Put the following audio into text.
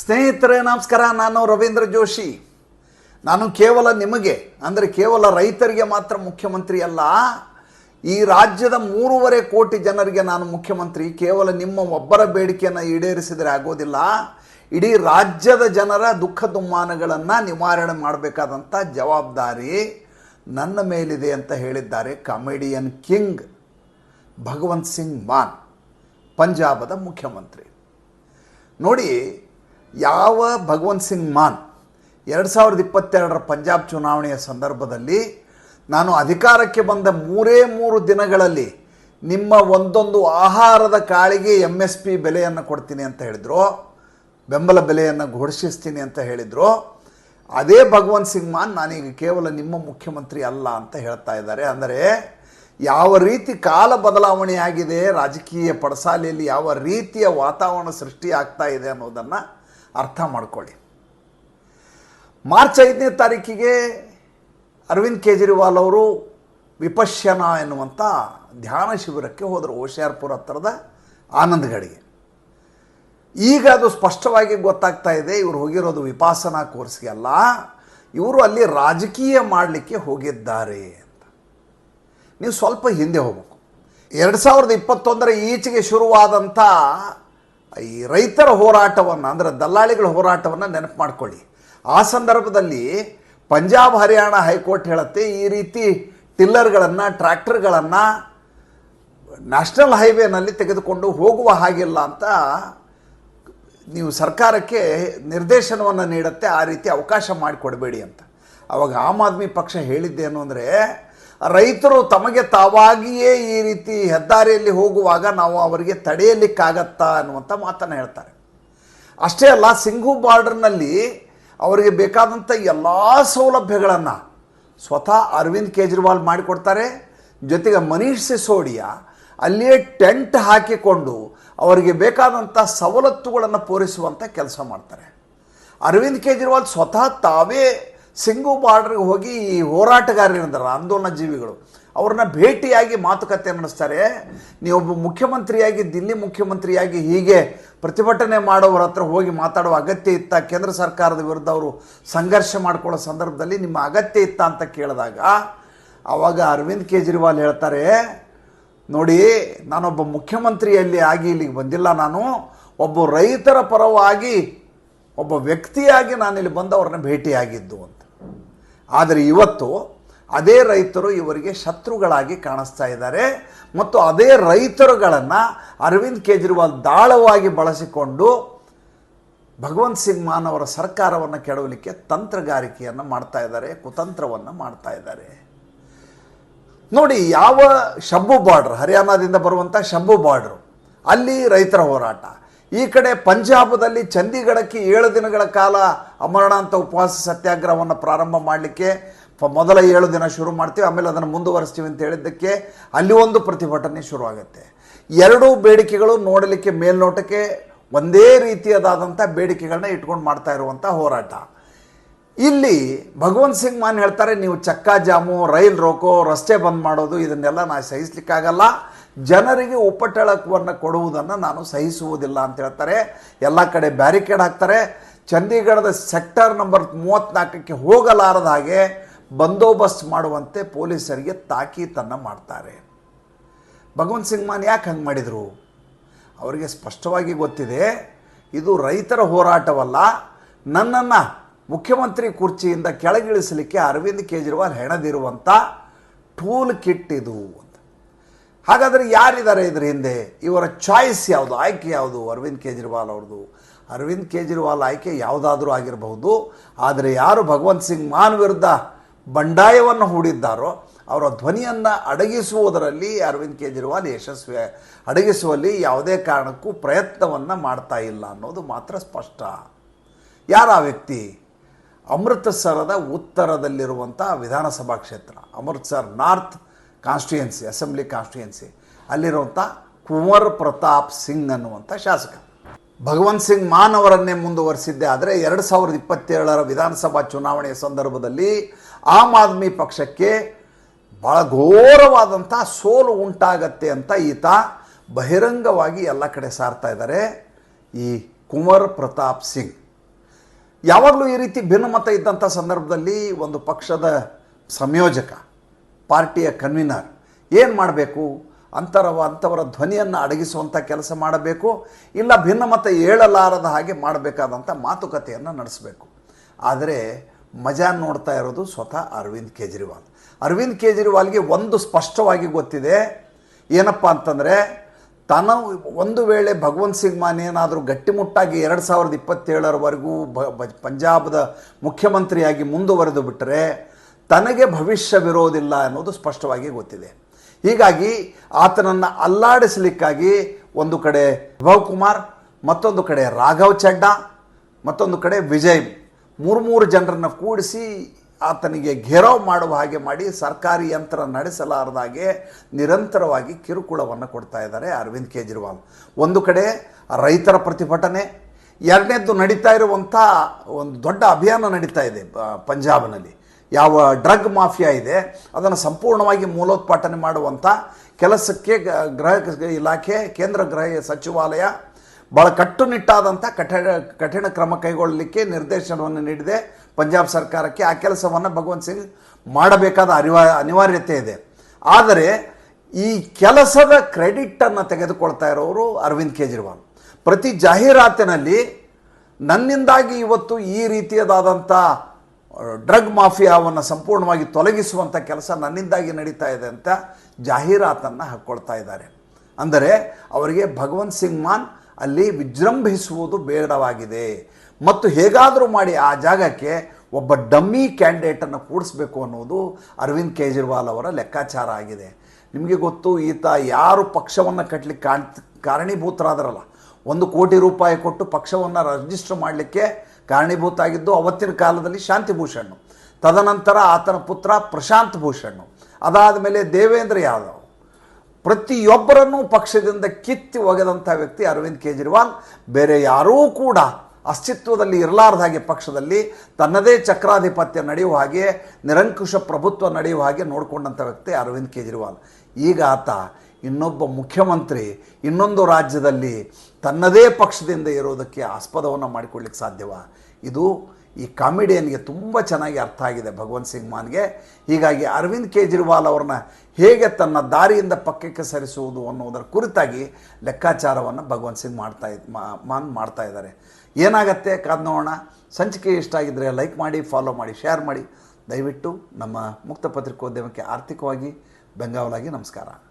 ಸ್ನೇಹಿತರೆ, ನಮಸ್ಕಾರ. ನಾನು ರವೀಂದ್ರ ಜೋಶಿ. ನಾನು ಕೇವಲ ನಿಮಗೆ, ಅಂದರೆ ಕೇವಲ ರೈತರಿಗೆ ಮಾತ್ರ ಮುಖ್ಯಮಂತ್ರಿ ಅಲ್ಲ, ಈ ರಾಜ್ಯದ ಮೂರುವರೆ ಕೋಟಿ ಜನರಿಗೆ ನಾನು ಮುಖ್ಯಮಂತ್ರಿ. ಕೇವಲ ನಿಮ್ಮ ಒಬ್ಬರ ಬೇಡಿಕೆಯನ್ನು ಈಡೇರಿಸಿದರೆ ಆಗೋದಿಲ್ಲ. ಇಡೀ ರಾಜ್ಯದ ಜನರ ದುಃಖ ದುಮ್ಮಾನಗಳನ್ನು ನಿವಾರಣೆ ಮಾಡಬೇಕಾದಂಥ ಜವಾಬ್ದಾರಿ ನನ್ನ ಮೇಲಿದೆ ಅಂತ ಹೇಳಿದ್ದಾರೆ ಕಾಮಿಡಿಯನ್ ಕಿಂಗ್ ಭಗವಂತ್ ಸಿಂಗ್ ಮಾನ್, ಪಂಜಾಬದ ಮುಖ್ಯಮಂತ್ರಿ. ನೋಡಿ ಯಾವ ಭಗವಂತ್ ಸಿಂಗ್ ಮಾನ್ ಎರಡು ಸಾವಿರದ ಇಪ್ಪತ್ತೆರಡರ ಪಂಜಾಬ್ ಚುನಾವಣೆಯ ಸಂದರ್ಭದಲ್ಲಿ ನಾನು ಅಧಿಕಾರಕ್ಕೆ ಬಂದ ಮೂರೇ ಮೂರು ದಿನಗಳಲ್ಲಿ ನಿಮ್ಮ ಒಂದೊಂದು ಆಹಾರದ ಕಾಳಿಗೆ ಎಂ ಎಸ್ ಪಿ ಬೆಲೆಯನ್ನು ಕೊಡ್ತೀನಿ ಅಂತ ಹೇಳಿದರು, ಬೆಂಬಲ ಬೆಲೆಯನ್ನು ಘೋಷಿಸ್ತೀನಿ ಅಂತ ಹೇಳಿದರು. ಅದೇ ಭಗವಂತ್ ಸಿಂಗ್ ಮಾನ್ ನಾನೀಗ ಕೇವಲ ನಿಮ್ಮ ಮುಖ್ಯಮಂತ್ರಿ ಅಲ್ಲ ಅಂತ ಹೇಳ್ತಾ ಇದ್ದಾರೆ. ಅಂದರೆ ಯಾವ ರೀತಿ ಕಾಲ ಬದಲಾವಣೆಯಾಗಿದೆ, ರಾಜಕೀಯ ಪಡಸಾಲೆಯಲ್ಲಿ ಯಾವ ರೀತಿಯ ವಾತಾವರಣ ಸೃಷ್ಟಿ ಆಗ್ತಾ ಇದೆ ಅನ್ನೋದನ್ನು ಅರ್ಥ ಮಾಡ್ಕೊಳ್ಳಿ. ಮಾರ್ಚ್ ಐದನೇ ತಾರೀಕಿಗೆ ಅರವಿಂದ್ ಕೇಜ್ರಿವಾಲ್ ಅವರು ವಿಪಶ್ಯನ ಎನ್ನುವಂಥ ಧ್ಯಾನ ಶಿಬಿರಕ್ಕೆ ಹೋದರು ಹೋಶಿಯಾರ್ಪುರ ಹತ್ತಿರದ ಆನಂದ್ಗಡಿಗೆ. ಈಗ ಅದು ಸ್ಪಷ್ಟವಾಗಿ ಗೊತ್ತಾಗ್ತಾ ಇದೆ, ಇವರು ಹೋಗಿರೋದು ವಿಪಾಸನಾ ಕೋರ್ಸ್ಗೆ ಅಲ್ಲ, ಇವರು ಅಲ್ಲಿ ರಾಜಕೀಯ ಮಾಡಲಿಕ್ಕೆ ಹೋಗಿದ್ದಾರೆ ಅಂತ. ನೀವು ಸ್ವಲ್ಪ ಹಿಂದೆ ಹೋಗಬೇಕು. ಎರಡು ಸಾವಿರದ ಇಪ್ಪತ್ತೊಂದರ ಈಚೆಗೆ ಶುರುವಾದಂಥ ಈ ರೈತರ ಹೋರಾಟವನ್ನು, ಅಂದರೆ ದಲ್ಲಾಳಿಗಳ ಹೋರಾಟವನ್ನು ನೆನಪು ಮಾಡ್ಕೊಳ್ಳಿ. ಆ ಸಂದರ್ಭದಲ್ಲಿ ಪಂಜಾಬ್, ಹರಿಯಾಣ ಹೈಕೋರ್ಟ್ ಹೇಳುತ್ತೆ, ಈ ರೀತಿ ಟಿಲ್ಲರ್ಗಳನ್ನು, ಟ್ರ್ಯಾಕ್ಟರ್ಗಳನ್ನು ನ್ಯಾಷನಲ್ ಹೈವೇನಲ್ಲಿ ತೆಗೆದುಕೊಂಡು ಹೋಗುವ ಹಾಗಿಲ್ಲ ಅಂತ ನೀವು ಸರ್ಕಾರಕ್ಕೆ ನಿರ್ದೇಶನವನ್ನು ನೀಡುತ್ತೆ, ಆ ರೀತಿ ಅವಕಾಶ ಮಾಡಿಕೊಡಬೇಡಿ ಅಂತ. ಅವಾಗ ಆಮ್ ಆದ್ಮಿ ಪಕ್ಷ ಹೇಳಿದ್ದೇನು ಅಂದರೆ ರೈತರು ತಮಗೆ ತಾವಾಗಿಯೇ ಈ ರೀತಿ ಹೆದ್ದಾರಿಯಲ್ಲಿ ಹೋಗುವಾಗ ನಾವು ಅವರಿಗೆ ತಡೆಯಲಿಕ್ಕಾಗತ್ತಾ ಅನ್ನುವಂಥ ಮಾತನ್ನು ಹೇಳ್ತಾರೆ. ಅಷ್ಟೇ ಅಲ್ಲ ಸಿಂಘು ಬಾರ್ಡರ್ನಲ್ಲಿ ಅವರಿಗೆ ಬೇಕಾದಂಥ ಎಲ್ಲ ಸೌಲಭ್ಯಗಳನ್ನು ಸ್ವತಃ ಅರವಿಂದ್ ಕೇಜ್ರಿವಾಲ್ ಮಾಡಿಕೊಡ್ತಾರೆ. ಜೊತೆಗೆ ಮನೀಷ್ ಸಿಸೋಡಿಯಾ ಅಲ್ಲಿಯೇ ಟೆಂಟ್ ಹಾಕಿಕೊಂಡು ಅವರಿಗೆ ಬೇಕಾದಂಥ ಸವಲತ್ತುಗಳನ್ನು ಪೂರೈಸುವಂಥ ಕೆಲಸ ಮಾಡ್ತಾರೆ. ಅರವಿಂದ್ ಕೇಜ್ರಿವಾಲ್ ಸ್ವತಃ ತಾವೇ ಸಿಂಗು ಬಾರ್ಡ್ರಿಗೆ ಹೋಗಿ ಈ ಹೋರಾಟಗಾರರಿದ್ದಾರೆ ಆಂದೋಲನ ಜೀವಿಗಳು ಅವ್ರನ್ನ ಭೇಟಿಯಾಗಿ ಮಾತುಕತೆ ನಡೆಸ್ತಾರೆ. ನೀವೊಬ್ಬ ಮುಖ್ಯಮಂತ್ರಿಯಾಗಿ, ದಿಲ್ಲಿ ಮುಖ್ಯಮಂತ್ರಿಯಾಗಿ ಹೀಗೆ ಪ್ರತಿಭಟನೆ ಮಾಡೋವ್ರ ಹತ್ರ ಹೋಗಿ ಮಾತಾಡುವ ಅಗತ್ಯ ಇತ್ತ? ಕೇಂದ್ರ ಸರ್ಕಾರದ ವಿರುದ್ಧ ಅವರು ಸಂಘರ್ಷ ಮಾಡ್ಕೊಳ್ಳೋ ಸಂದರ್ಭದಲ್ಲಿ ನಿಮ್ಮ ಅಗತ್ಯ ಇತ್ತ ಅಂತ ಕೇಳಿದಾಗ ಆವಾಗ ಅರವಿಂದ್ ಕೇಜ್ರಿವಾಲ್ ಹೇಳ್ತಾರೆ, ನೋಡಿ, ನಾನೊಬ್ಬ ಮುಖ್ಯಮಂತ್ರಿಯಲ್ಲಿ ಆಗಿ ಇಲ್ಲಿಗೆ ಬಂದಿಲ್ಲ ನಾನು. ಒಬ್ಬ ರೈತರ ಪರವಾಗಿ ಒಬ್ಬ ವ್ಯಕ್ತಿಯಾಗಿ ನಾನಿಲ್ಲಿ ಬಂದವ್ರನ್ನ ಭೇಟಿಯಾಗಿದ್ದು ಅಂತ. ಆದರೆ ಇವತ್ತು ಅದೇ ರೈತರು ಇವರಿಗೆ ಶತ್ರುಗಳಾಗಿ ಕಾಣಿಸ್ತಾ ಇದ್ದಾರೆ. ಮತ್ತು ಅದೇ ರೈತರುಗಳನ್ನು ಅರವಿಂದ್ ಕೇಜ್ರಿವಾಲ್ ದಾಳವಾಗಿ ಬಳಸಿಕೊಂಡು ಭಗವಂತ್ ಸಿಂಗ್ ಮಾನ್ ಅವರ ಸರ್ಕಾರವನ್ನು ಕೆಡವಲಿಕ್ಕೆ ತಂತ್ರಗಾರಿಕೆಯನ್ನು ಮಾಡ್ತಾ ಇದ್ದಾರೆ, ಕುತಂತ್ರವನ್ನು ಮಾಡ್ತಾ ಇದ್ದಾರೆ. ನೋಡಿ, ಯಾವ ಶಬ್ಬು ಬಾರ್ಡ್ರ್, ಹರಿಯಾಣದಿಂದ ಬರುವಂಥ ಶಬ್ಬು ಬಾರ್ಡ್ರು, ಅಲ್ಲಿ ರೈತರ ಹೋರಾಟ. ಈ ಕಡೆ ಪಂಜಾಬದಲ್ಲಿ ಚಂಡೀಗಢಕ್ಕೆ ಏಳು ದಿನಗಳ ಕಾಲ ಅಮರಣಾಂತ ಉಪವಾಸ ಸತ್ಯಾಗ್ರಹವನ್ನು ಪ್ರಾರಂಭ ಮಾಡಲಿಕ್ಕೆ ಮೊದಲ ಏಳು ದಿನ ಶುರು ಮಾಡ್ತೀವಿ, ಆಮೇಲೆ ಅದನ್ನು ಮುಂದುವರಿಸ್ತೀವಿ ಅಂತ ಹೇಳಿದ್ದಕ್ಕೆ ಅಲ್ಲಿ ಒಂದು ಪ್ರತಿಭಟನೆ ಶುರುವಾಗುತ್ತೆ. ಎರಡೂ ಬೇಡಿಕೆಗಳು ನೋಡಲಿಕ್ಕೆ ಮೇಲ್ನೋಟಕ್ಕೆ ಒಂದೇ ರೀತಿಯದಾದಂಥ ಬೇಡಿಕೆಗಳನ್ನ ಇಟ್ಕೊಂಡು ಮಾಡ್ತಾ ಇರುವಂಥ ಹೋರಾಟ. ಇಲ್ಲಿ ಭಗವಂತ್ ಸಿಂಗ್ ಮಾನ್ ಹೇಳ್ತಾರೆ, ನೀವು ಚಕ್ಕಾ ಜಾಮು, ರೈಲ್ ರೋಕೋ, ರಸ್ತೆ ಬಂದ್ ಮಾಡೋದು, ಇದನ್ನೆಲ್ಲ ನಾನು ಸಹಿಸ್ಲಿಕ್ಕಾಗಲ್ಲ. ಜನರಿಗೆ ಉಪಟಳಕವನ್ನು ಕೊಡುವುದನ್ನು ನಾನು ಸಹಿಸುವುದಿಲ್ಲ ಅಂತ ಹೇಳ್ತಾರೆ. ಎಲ್ಲ ಕಡೆ ಬ್ಯಾರಿಕೇಡ್ ಹಾಕ್ತಾರೆ. ಚಂಡೀಗಢದ ಸೆಕ್ಟರ್ ನಂಬರ್ ಮೂವತ್ತ್ನಾಲ್ಕಕ್ಕೆ ಹೋಗಲಾರದ ಹಾಗೆ ಬಂದೋಬಸ್ತ್ ಮಾಡುವಂತೆ ಪೊಲೀಸರಿಗೆ ತಾಕೀತನ್ನು ಮಾಡ್ತಾರೆ. ಭಗವಂತ್ ಸಿಂಗ್ ಮಾನ್ ಯಾಕೆ ಹಂಗೆ ಮಾಡಿದರು? ಅವರಿಗೆ ಸ್ಪಷ್ಟವಾಗಿ ಗೊತ್ತಿದೆ, ಇದು ರೈತರ ಹೋರಾಟವಲ್ಲ. ನನ್ನನ್ನು ಮುಖ್ಯಮಂತ್ರಿ ಕುರ್ಚಿಯಿಂದ ಕೆಳಗಿಳಿಸಲಿಕ್ಕೆ ಅರವಿಂದ್ ಕೇಜ್ರಿವಾಲ್ ಹೆಣದಿರುವಂಥ ಟೂಲ್ ಕಿಟ್ ಇದು ಹಾಗಾದರೆ ಯಾರಿದ್ದಾರೆ ಇದ್ರ ಹಿಂದೆ? ಇವರ ಚಾಯ್ಸ್ ಯಾವುದು? ಆಯ್ಕೆ ಯಾವುದು? ಅರವಿಂದ್ ಕೇಜ್ರಿವಾಲ್ ಅವ್ರದ್ದು. ಅರವಿಂದ್ ಕೇಜ್ರಿವಾಲ್ ಆಯ್ಕೆ ಯಾವುದಾದ್ರೂ ಆಗಿರಬಹುದು. ಆದರೆ ಯಾರು ಭಗವಂತ್ ಸಿಂಗ್ ಮಾನ್ ವಿರುದ್ಧ ಬಂಡಾಯವನ್ನು ಹೂಡಿದ್ದಾರೋ, ಅವರ ಧ್ವನಿಯನ್ನು ಅಡಗಿಸುವುದರಲ್ಲಿ ಅರವಿಂದ್ ಕೇಜ್ರಿವಾಲ್ ಯಶಸ್ವಿ, ಅಡಗಿಸುವಲ್ಲಿ ಯಾವುದೇ ಕಾರಣಕ್ಕೂ ಪ್ರಯತ್ನವನ್ನು ಮಾಡ್ತಾ ಇಲ್ಲ ಅನ್ನೋದು ಮಾತ್ರ ಸ್ಪಷ್ಟ. ಯಾರು ಆ ವ್ಯಕ್ತಿ? ಅಮೃತಸರದ ಉತ್ತರದಲ್ಲಿರುವಂಥ ವಿಧಾನಸಭಾ ಕ್ಷೇತ್ರ. Amritsar north constituency, assembly constituency. ಅಲ್ಲಿರುವಂಥ ಕುಂವರ್ ಪ್ರತಾಪ್ ಸಿಂಗ್ ಅನ್ನುವಂಥ ಶಾಸಕ. ಭಗವಂತ್ ಸಿಂಗ್ ಮಾನ್ ಅವರನ್ನೇ ಮುಂದುವರಿಸಿದ್ದೆ ಆದರೆ ಎರಡು ಸಾವಿರದ ಇಪ್ಪತ್ತೇಳರ ವಿಧಾನಸಭಾ ಚುನಾವಣೆಯ ಸಂದರ್ಭದಲ್ಲಿ ಆಮ್ ಆದ್ಮಿ ಪಕ್ಷಕ್ಕೆ ಭಾಳ ಘೋರವಾದಂಥ ಸೋಲು ಉಂಟಾಗತ್ತೆ ಅಂತ ಈತ ಬಹಿರಂಗವಾಗಿ ಎಲ್ಲ ಕಡೆ ಸಾರ್ತಾ ಇದ್ದಾರೆ ಈ ಕುಂವರ್ ಪ್ರತಾಪ್ ಸಿಂಗ್. ಯಾವಾಗಲೂ ಈ ರೀತಿ ಭಿನ್ನಮತ ಇದ್ದಂಥ ಸಂದರ್ಭದಲ್ಲಿ ಒಂದು ಪಕ್ಷದ ಸಂಯೋಜಕ ಪಾರ್ಟಿಯ ಕನ್ವೀನರ್. ಏನು ಮಾಡಬೇಕು? ಅಂತರವ ಅಂಥವರ ಧ್ವನಿಯನ್ನು ಅಡಗಿಸುವಂಥ ಕೆಲಸ ಮಾಡಬೇಕು, ಇಲ್ಲ ಭಿನ್ನಮತ ಹೇಳಲಾರದ ಹಾಗೆ ಮಾಡಬೇಕಾದಂಥ ಮಾತುಕತೆಯನ್ನು ನಡೆಸಬೇಕು. ಆದರೆ ಮಜಾ ನೋಡ್ತಾ ಇರೋದು ಸ್ವತಃ ಅರವಿಂದ್ ಕೇಜ್ರಿವಾಲ್. ಅರವಿಂದ್ ಕೇಜ್ರಿವಾಲ್ಗೆ ಒಂದು ಸ್ಪಷ್ಟವಾಗಿ ಗೊತ್ತಿದೆ. ಏನಪ್ಪ ಅಂತಂದರೆ, ತಾನು ಒಂದು ವೇಳೆ ಭಗವಂತ್ ಸಿಂಗ್ ಮಾನ್ ಏನಾದರೂ ಗಟ್ಟಿಮುಟ್ಟಾಗಿ ಎರಡು ಸಾವಿರದ ಇಪ್ಪತ್ತೇಳರವರೆಗೂ ಬ ಪಂಜಾಬದ ಮುಖ್ಯಮಂತ್ರಿಯಾಗಿ ಮುಂದುವರೆದು ಬಿಟ್ಟರೆ ತನಗೆ ಭವಿಷ್ಯವಿರೋದಿಲ್ಲ ಅನ್ನೋದು ಸ್ಪಷ್ಟವಾಗಿ ಗೊತ್ತಿದೆ. ಹೀಗಾಗಿ ಆತನನ್ನು ಅಲ್ಲಾಡಿಸಲಿಕ್ಕಾಗಿ ಒಂದು ಕಡೆ ವಿಭವ್ ಕುಮಾರ್, ಮತ್ತೊಂದು ಕಡೆ ರಾಘವ್ ಚಡ್ಡಾ, ಮತ್ತೊಂದು ಕಡೆ ವಿಜಯ್. ಮೂರು ಮೂರು ಜನರನ್ನು ಕೂಡಿಸಿ ಆತನಿಗೆ ಘೇರಾವ್ ಮಾಡುವ ಹಾಗೆ ಮಾಡಿ ಸರ್ಕಾರಿ ಯಂತ್ರ ನಡೆಸಲಾರದಾಗೆ ನಿರಂತರವಾಗಿ ಕಿರುಕುಳವನ್ನು ಕೊಡ್ತಾ ಇದ್ದಾರೆ ಅರವಿಂದ್ ಕೇಜ್ರಿವಾಲ್. ಒಂದು ಕಡೆ ರೈತರ ಪ್ರತಿಭಟನೆ, ಎರಡನೇದ್ದು ನಡೀತಾ ಇರುವಂಥ ಒಂದು ದೊಡ್ಡ ಅಭಿಯಾನ ನಡೀತಾ ಇದೆ ಪಂಜಾಬ್ನಲ್ಲಿ. ಯಾವ ಡ್ರಗ್ ಮಾಫಿಯಾ ಇದೆ, ಅದನ್ನು ಸಂಪೂರ್ಣವಾಗಿ ಮೂಲೋತ್ಪಾಟನೆ ಮಾಡುವಂಥ ಕೆಲಸಕ್ಕೆ ಗೃಹ ಇಲಾಖೆ, ಕೇಂದ್ರ ಗೃಹ ಸಚಿವಾಲಯ ಭಾಳ ಕಟ್ಟುನಿಟ್ಟಾದಂಥ ಕಠಿಣ ಕಠಿಣ ಕ್ರಮ ಕೈಗೊಳ್ಳಲಿಕ್ಕೆ ನಿರ್ದೇಶನವನ್ನು ನೀಡಿದೆ ಪಂಜಾಬ್ ಸರ್ಕಾರಕ್ಕೆ. ಆ ಕೆಲಸವನ್ನು ಭಗವಂತ್ ಸಿಂಗ್ ಮಾಡಬೇಕಾದ ಅನಿವಾ, ಅನಿವಾರ್ಯತೆ ಇದೆ. ಆದರೆ ಈ ಕೆಲಸದ ಕ್ರೆಡಿಟನ್ನು ತೆಗೆದುಕೊಳ್ತಾ ಇರೋರು ಅರವಿಂದ್ ಕೇಜ್ರಿವಾಲ್. ಪ್ರತಿ ಜಾಹೀರಾತಿನಲ್ಲಿ ನನ್ನಿಂದಾಗಿ ಇವತ್ತು ಈ ರೀತಿಯದಾದಂಥ ಡ್ರಗ್ ಮಾಫಿಯಾವನ್ನು ಸಂಪೂರ್ಣವಾಗಿ ತೊಲಗಿಸುವಂಥ ಕೆಲಸ ನನ್ನಿಂದಾಗಿ ನಡೀತಾ ಇದೆ ಅಂತ ಜಾಹೀರಾತನ್ನು ಹಾಕ್ಕೊಳ್ತಾ ಇದ್ದಾರೆ. ಅಂದರೆ ಅವರಿಗೆ ಭಗವಂತ್ ಸಿಂಗ್ ಮಾನ್ ಅಲ್ಲಿ ವಿಜೃಂಭಿಸುವುದು ಬೇಡವಾಗಿದೆ. ಮತ್ತು ಹೇಗಾದರೂ ಮಾಡಿ ಆ ಜಾಗಕ್ಕೆ ಒಬ್ಬ ಡಮ್ಮಿ ಕ್ಯಾಂಡಿಡೇಟನ್ನು ಕೂಡಿಸ್ಬೇಕು ಅನ್ನೋದು ಅರವಿಂದ್ ಕೇಜ್ರಿವಾಲ್ ಅವರ ಲೆಕ್ಕಾಚಾರ ಆಗಿದೆ. ನಿಮಗೆ ಗೊತ್ತು, ಈತ ಯಾರು ಪಕ್ಷವನ್ನು ಕಟ್ಟಲಿಕ್ಕೆ ಕಾಣ್ ಕಾರಣೀಭೂತರಾದರಲ್ಲ ಒಂದು ಕೋಟಿ ರೂಪಾಯಿ ಕೊಟ್ಟು ಪಕ್ಷವನ್ನು ರಿಜಿಸ್ಟರ್ ಮಾಡಲಿಕ್ಕೆ ಕಾರಣೀಭೂತ ಆಗಿದ್ದು ಅವತ್ತಿನ ಕಾಲದಲ್ಲಿ ಶಾಂತಿಭೂಷಣ್ ತದನಂತರ ಆತನ ಪುತ್ರ ಪ್ರಶಾಂತ್ ಭೂಷಣ್ ಅದಾದ ಮೇಲೆ ದೇವೇಂದ್ರ ಯಾದವ್. ಪ್ರತಿಯೊಬ್ಬರನ್ನೂ ಪಕ್ಷದಿಂದ ಕಿತ್ತಿ ಒಗೆದಂಥ ವ್ಯಕ್ತಿ ಅರವಿಂದ್ ಕೇಜ್ರಿವಾಲ್. ಬೇರೆ ಯಾರೂ ಕೂಡ ಅಸ್ತಿತ್ವದಲ್ಲಿ ಇರಲಾರ್ದ ಹಾಗೆ ಪಕ್ಷದಲ್ಲಿ ತನ್ನದೇ ಚಕ್ರಾಧಿಪತ್ಯ ನಡೆಯುವ ಹಾಗೆ, ನಿರಂಕುಶ ಪ್ರಭುತ್ವ ನಡೆಯುವ ಹಾಗೆ ನೋಡಿಕೊಂಡಂಥ ವ್ಯಕ್ತಿ ಅರವಿಂದ್ ಕೇಜ್ರಿವಾಲ್. ಈಗ ಆತ ಇನ್ನೊಬ್ಬ ಮುಖ್ಯಮಂತ್ರಿ ಇನ್ನೊಂದು ರಾಜ್ಯದಲ್ಲಿ ತನ್ನದೇ ಪಕ್ಷದಿಂದ ಇರೋದಕ್ಕೆ ಆಸ್ಪದವನ್ನು ಮಾಡಿಕೊಳ್ಳಿಕ್ಕೆ ಸಾಧ್ಯವ? ಇದು ಈ ಕಾಮಿಡಿಯನ್ಗೆ ತುಂಬ ಚೆನ್ನಾಗಿ ಅರ್ಥ ಆಗಿದೆ ಭಗವಂತ್ ಸಿಂಗ್ ಮಾನ್ಗೆ. ಹೀಗಾಗಿ ಅರವಿಂದ್ ಕೇಜ್ರಿವಾಲ್ ಅವ್ರನ್ನ ಹೇಗೆ ತನ್ನ ದಾರಿಯಿಂದ ಪಕ್ಕಕ್ಕೆ ಸರಿಸುವುದು ಅನ್ನೋದರ ಕುರಿತಾಗಿ ಲೆಕ್ಕಾಚಾರವನ್ನು ಭಗವಂತ್ ಸಿಂಗ್ ಮಾಡ್ತಾ ಮಾನ್ ಮಾಡ್ತಾ ಇದ್ದಾರೆ. ಏನಾಗತ್ತೆ ಕಾದ್ ನೋಡೋಣ. ಸಂಚಿಕೆ ಇಷ್ಟ ಆಗಿದ್ದರೆ ಲೈಕ್ ಮಾಡಿ, ಫಾಲೋ ಮಾಡಿ, ಶೇರ್ ಮಾಡಿ. ದಯವಿಟ್ಟು ನಮ್ಮ ಮುಕ್ತ ಪತ್ರಿಕೋದ್ಯಮಕ್ಕೆ ಆರ್ಥಿಕವಾಗಿ ಬೆಂಗಾವಲಾಗಿ ನಮಸ್ಕಾರ.